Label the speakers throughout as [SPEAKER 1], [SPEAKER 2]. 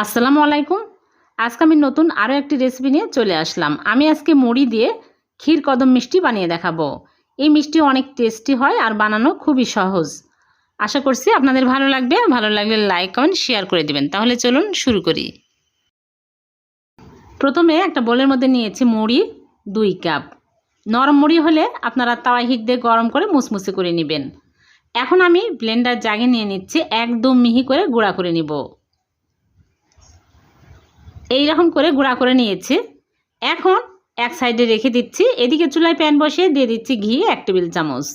[SPEAKER 1] আসসালামু আলাইকুম। আজকে আমি নতুন আরও একটি রেসিপি নিয়ে চলে আসলাম। আমি আজকে মুড়ি দিয়ে ক্ষীর কদম মিষ্টি বানিয়ে দেখাবো। এই মিষ্টি অনেক টেস্টি হয় আর বানানো খুবই সহজ। আশা করছি আপনাদের ভালো লাগবে। ভালো লাগলে লাইক কমেন্ট শেয়ার করে দিবেন। তাহলে চলুন শুরু করি। প্রথমে একটা বোলের মধ্যে নিয়েছি মুড়ি দুই কাপ নরম মুড়ি হলে আপনারা তাওয়া হিট দিয়ে গরম করে মুসমুসে করে নেবেন। এখন আমি ব্লেন্ডার জাগে নিয়ে নিচ্ছি, একদম মিহি করে গুঁড়া করে নিব। এই রকম করে গুঁড়া করে নিয়েছি। এখন এক সাইডে রেখে দিচ্ছি। এদিকে চুলায় প্যান বসিয়ে দিয়ে দিচ্ছি ঘি, এক টেবিল চামচ।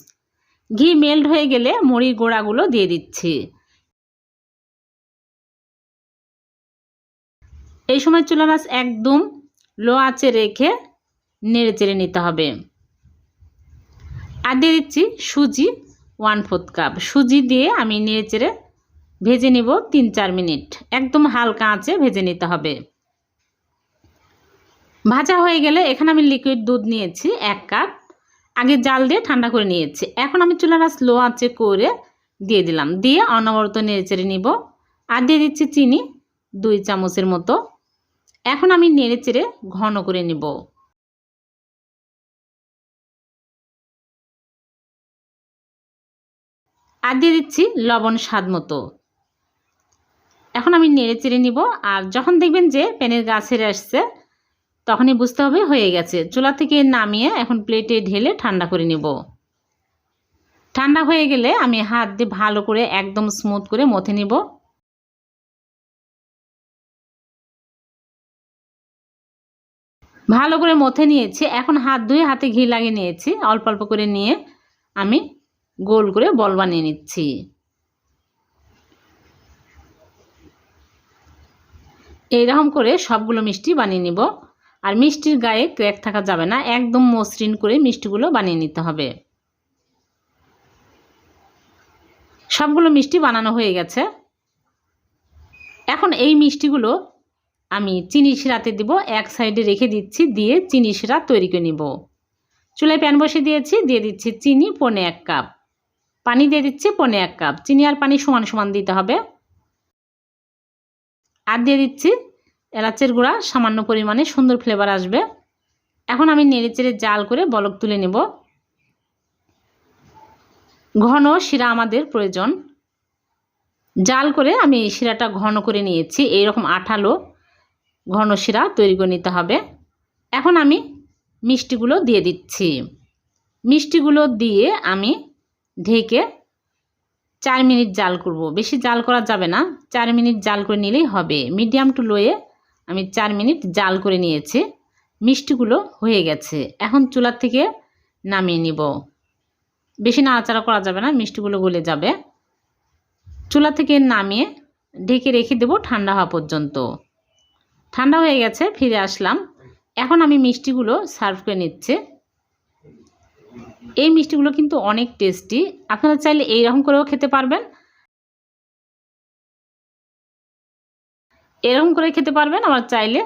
[SPEAKER 1] ঘি মেল্ট হয়ে গেলে মুড়ির গোড়াগুলো দিয়ে দিচ্ছি। এই সময় চুলা আঁচ একদম লো আঁচে রেখে নেড়ে চেড়ে নিতে হবে। আর দিয়ে দিচ্ছি সুজি, ওয়ান ফোর্থ কাপ। সুজি দিয়ে আমি নেড়ে চেড়ে ভেজে নিব তিন চার মিনিট। একদম হালকা আঁচে ভেজে নিতে হবে। ভাজা হয়ে গেলে এখানে আমি লিকুইড দুধ নিয়েছি, এক কাপ আগে জাল দিয়ে ঠান্ডা করে নিয়েছি। এখন আমি চুলার স্লো আঁচে করে দিয়ে দিলাম। দিয়ে অনবরত নেড়ে চেড়ে নিব। আর দিয়ে দিচ্ছি চিনি, দুই চামচের মতো। এখন আমি নেড়ে চেড়ে ঘন করে নিব। আর দিয়ে দিচ্ছি লবণ স্বাদ মতো। এখন আমি নেড়ে চেড়ে নিব। আর যখন দেখবেন যে প্যানের গা ছেড়ে আসছে তখনই বুঝতে হবে, হয়ে গেছে। চুলা থেকে নামিয়ে এখন প্লেটে ঢেলে ঠান্ডা করে নেব। ঠান্ডা হয়ে গেলে আমি হাত দিয়ে ভালো করে একদম স্মুথ করে মথে নিব। ভালো করে মথে নিয়েছি। এখন হাত ধুয়ে হাতে ঘি লাগিয়ে নিয়েছি। অল্প অল্প করে নিয়ে আমি গোল করে বল বানিয়ে নিচ্ছি। এইরকম করে সবগুলো মিষ্টি বানিয়ে নিব। আর মিষ্টির গায়ে ক্র্যাক থাকা যাবে না, একদম মসৃণ করে মিষ্টিগুলো বানিয়ে নিতে হবে। সবগুলো মিষ্টি বানানো হয়ে গেছে। এখন এই মিষ্টিগুলো আমি চিনি শিরাতে দিব, এক সাইডে রেখে দিচ্ছি, দিয়ে চিনি শিরা তৈরি করে নিব। চুলায় প্যান বসে দিয়েছি, দিয়ে দিচ্ছি চিনি পনে এক কাপ। পানি দিয়ে দিচ্ছি পনে এক কাপ। চিনি আর পানি সমান সমান দিতে হবে। আর দিয়ে দিচ্ছি এলাচের গুঁড়া সামান্য পরিমাণে সুন্দর ফ্লেভার আসবে। এখন আমি নেড়ে চেড়ে জাল করে বলক তুলে নেব। ঘন শিরা আমাদের প্রয়োজন। জাল করে আমি শিরাটা ঘন করে নিয়েছি, এইরকম আঠালো ঘন শিরা তৈরি করে নিতে হবে। এখন আমি মিষ্টিগুলো দিয়ে দিচ্ছি। মিষ্টিগুলো দিয়ে আমি ঢেকে চার মিনিট জাল করব। বেশি জাল করা যাবে না, চার মিনিট জাল করে নিলেই হবে। মিডিয়াম টু লোয়ে আমি চার মিনিট জাল করে নিয়েছি। মিষ্টিগুলো হয়ে গেছে। এখন চুলার থেকে নামিয়ে নিব। বেশি নাড়াচাড়া করা যাবে না, মিষ্টিগুলো গলে যাবে। চুলা থেকে নামিয়ে ঢেকে রেখে দেব ঠান্ডা হওয়া পর্যন্ত। ঠান্ডা হয়ে গেছে, ফিরে আসলাম। এখন আমি মিষ্টিগুলো সার্ভ করে নিচ্ছে। এই মিষ্টিগুলো কিন্তু অনেক টেস্টি। আপনারা চাইলে এইরকম করেও খেতে পারবেন। এরকম করে খেতে পারবেন, আবার চাইলে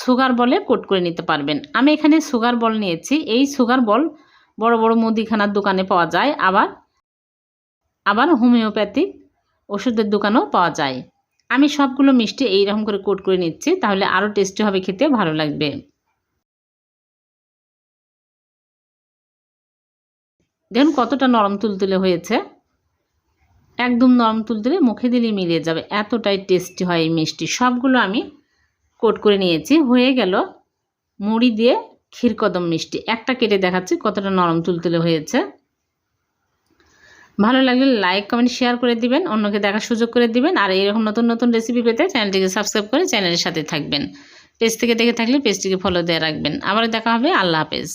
[SPEAKER 1] সুগার বলে কোট করে নিতে পারবেন। আমি এখানে সুগার বল নিয়েছি। এই সুগার বল বড় বড় মুদিখানার দোকানে পাওয়া যায়, আবার আবার হোমিওপ্যাথিক ওষুধের দোকানেও পাওয়া যায়। আমি সবগুলো মিষ্টি এইরকম করে কোট করে নিচ্ছি, তাহলে আরও টেস্টি হবে, খেতে ভালো লাগবে। দেখুন কতটা নরম তুলতুলে হয়েছে। একদম নরম তুলতুলে মুখে দিলেই মিলিয়ে যাবে। এতটাই টেস্টি হয় এই মিষ্টি। সবগুলো আমি কোট করে নিয়েছি। হয়ে গেল মুড়ি দিয়ে ক্ষীরকদম মিষ্টি। একটা কেটে দেখাচ্ছি কতটা নরম তুলতুলে হয়েছে। ভালো লাগলে লাইক কমেন্ট শেয়ার করে দিবেন, অন্যকে দেখার সুযোগ করে দিবেন, আর এরকম নতুন নতুন রেসিপি পেতে চ্যানেলটিকে সাবস্ক্রাইব করে চ্যানেলের সাথে থাকবেন। পেজ থেকে দেখে থাকলে পেজটিকে ফলো দিয়ে রাখবেন। আবার দেখা হবে। আল্লাহ হাফেজ।